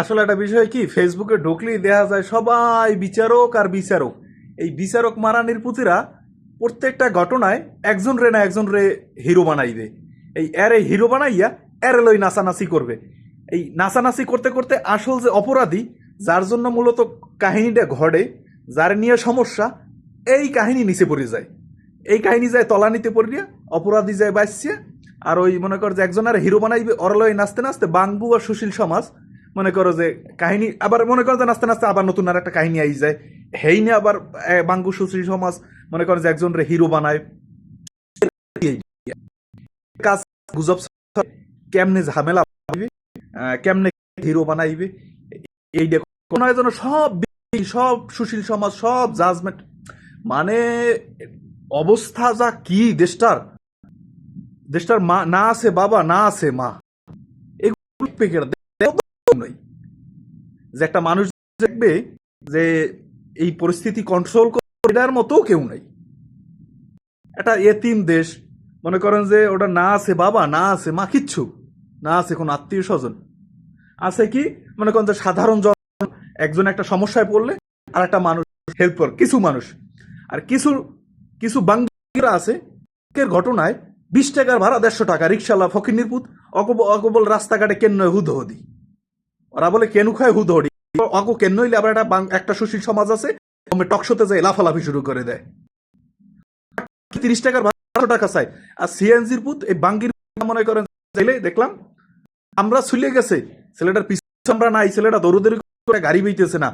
আসলে একটা বিষয় কি ফেসবুকে ঢুকলেই দেখা যায় সবাই বিচারক আর বিচারক। এই বিচারক মারানির পুতিরা প্রত্যেকটা ঘটনায় একজন রে না একজন রে হিরো বানাইবে এই এর হিরো বানাইয়া এর লই নাচানাচি করবে। এই নাচানাচি করতে করতে আসল যে অপরাধী, যার জন্য মূলত কাহিনীটা ঘটে, যার নিয়ে সমস্যা, এই কাহিনী নিচে পড়ে যায়। এই কাহিনী যায় তলানিতে পড়িয়া, অপরাধী যায় বাঁচছে আর ওই মনে কর যে একজন আর হিরো বানাইবে অরলয় নাচতে নাচতে বাংবু আর সুশীল সমাজ মনে করো যে কাহিনী, আবার মনে করো যে নাচতে নাচতে আবার নতুন আর একটা কাহিনী আই যায়। হেই নিয়ে আবার বাঙ্গু সুশীল সমাজ মনে করো যে একজন রে হিরো বানায়। কাজ, গুজব কেমনে ঝামেলা কেমনে হিরো বানাইবে, এই দেখো। কোনো যেন সব সব সুশীল সমাজ, সব জাজমেন্ট মানে অবস্থা যা কি দেশটার? দেশটার মা, না আছে বাবা, না আছে মা। এগুলো যে একটা মানুষ দেখবে যে এই পরিস্থিতি কন্ট্রোল করার মতো কেউ নাই। একটা এতিম দেশ, মনে করেন যে ওটা না আছে বাবা, না আছে মা, কিচ্ছু, না আছে কোনো আত্মীয় স্বজন। আছে কি? মনে করেন যে সাধারণ জন, একজন একটা সমস্যায় পড়লে আর একটা মানুষ হেল্প করে, কিছু মানুষ। আর কিছু কিছু বাঙ্গিরা আছে ঘটনায় বিশ টাকার ভাড়া, দেড়শো টাকা, রিক্সাওয়ালা ফকির পুত অকব, অকবল রাস্তাঘাটে কেন হুদ হদি ওরা বলে, কেনু খায় হুদ হদি অক কেন হইলে আবার একটা একটা সুশীল সমাজ আছে টকশোতে যায়, লাফালাফি শুরু করে দেয়। তিরিশ টাকার বারো টাকা চাই। আর সিএনজির পুত, এই বাঙ্গির মনে করেন, ছেলে, দেখলাম আমরা ছুলে গেছে। ছেলেটার পিছনে আমরা নাই, ছেলেটা দৌড়দৌড়ি করে গাড়ি বইতেছে না।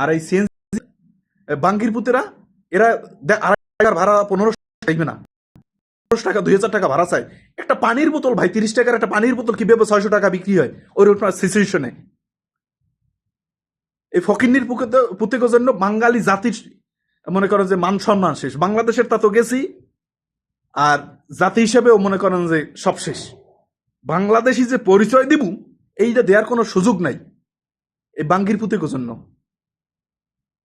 আর এই সিএনজি বাঙ্গির পুতেরা, এরা আড়াই টাকার ভাড়া, পনেরোশো চাইবে না, পনেরোশো টাকা, দুই হাজার টাকা ভাড়া চাই একটা পানির বোতল, ভাই, তিরিশ টাকার একটা পানির বোতল কীভাবে ছয়শো টাকা বিক্রি হয়? ওই সিচুয়েশনে এই ফকিন্নির পুতেকের জন্য বাঙালি জাতির মনে করেন যে মান সম্মান শেষ। বাংলাদেশের তা তো গেছি, আর জাতি হিসেবেও মনে করেন যে সব শেষ। বাংলাদেশি যে পরিচয় দিব, এইটা দেওয়ার কোনো সুযোগ নাই এই বাঙ্গির পুতেকের জন্য।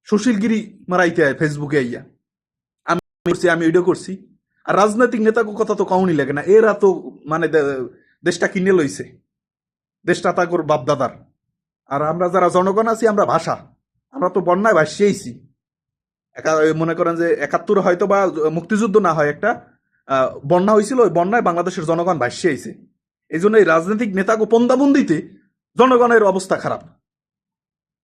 সুশীলগিরি মারাইতে হয় ফেসবুকে আইয়া। আমি করছি, আমি ভিডিও করছি। আর রাজনৈতিক নেতাকে কথা তো কাউনি লাগে না। এরা তো মানে দেশটা কিনে লইছে। দেশটা তাকর বাপদাদার। আর আমরা যারা জনগণ আছি, আমরা ভাষা। আমরা তো বন্যায় ভাসিয়েছি একা- মনে করেন যে একাত্তর হয়তো বা মুক্তিযুদ্ধ না হয় একটা বন্যা হয়েছিল ওই বন্যায় বাংলাদেশের জনগণ ভাসিয়েছে এই জন্য এই রাজনৈতিক নেতাকে পন্দাবন্দিতে জনগণের অবস্থা খারাপ।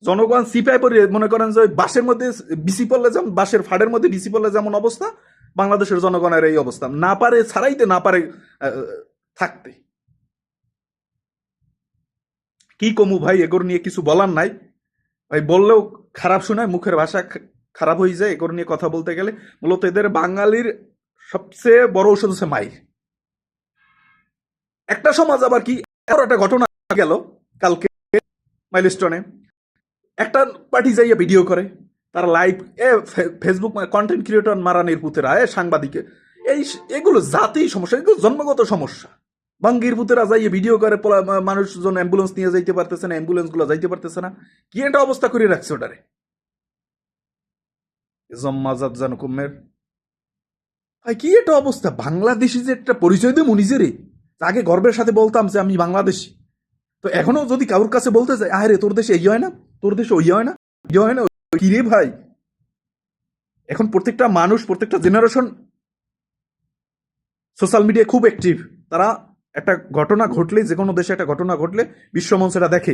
জনগণ সিপাই পরে, মনে করেন যে বাসের মধ্যে বিসি পড়লে যেমন বাসের ফাড়ের মধ্যে বিসি পড়লে যেমন অবস্থা, বাংলাদেশের জনগণের এই অবস্থা। না পারে, ছাড়াইতে না পারে থাকতে। কি কমু ভাই এগুলো নিয়ে কিছু বলার নাই। ভাই, বললেও খারাপ শোনায়, মুখের ভাষা খারাপ হয়ে যায় এগুলো নিয়ে কথা বলতে গেলে। মূলত এদের বাঙালির সবচেয়ে বড় ঔষধ হচ্ছে মাই একটা সমাজ আবার কি একটা ঘটনা গেল কালকে মাইলস্টোনে। একটা পার্টি যাইয়া ভিডিও করে, তার লাইভ, এ ফেসবুক কন্টেন্ট ক্রিয়েটর মারানির পুতেরা, এ সাংবাদিকে। এই এগুলো জাতি সমস্যা, এগুলো জন্মগত সমস্যা। বাঙ্গির পুতেরা যাইয়ে ভিডিও করে মানুষজন অ্যাম্বুলেন্স নিয়ে যাইতে পারতেছে না অ্যাম্বুলেন্সগুলো যাইতে পারতেছে না। কি একটা অবস্থা করে রাখছে ওটারে। জম্মাজাত জানুকুমের কি একটা অবস্থা। বাংলাদেশি যে একটা পরিচয় দেবো নিজেরই। আগে গর্বের সাথে বলতাম যে আমি বাংলাদেশি। তো এখনও যদি কারোর কাছে বলতে চাই আরে তোর দেশে এই হয় না? তোর দেশে ওই হয় না? এই হয় না? কি রে ভাই? এখন প্রত্যেকটা মানুষ, প্রত্যেকটা জেনারেশন সোশ্যাল মিডিয়ায় খুব অ্যাক্টিভ তারা একটা ঘটনা ঘটলে যে কোনো দেশে একটা ঘটনা ঘটলে বিশ্বমঞ্চ সেটা দেখে।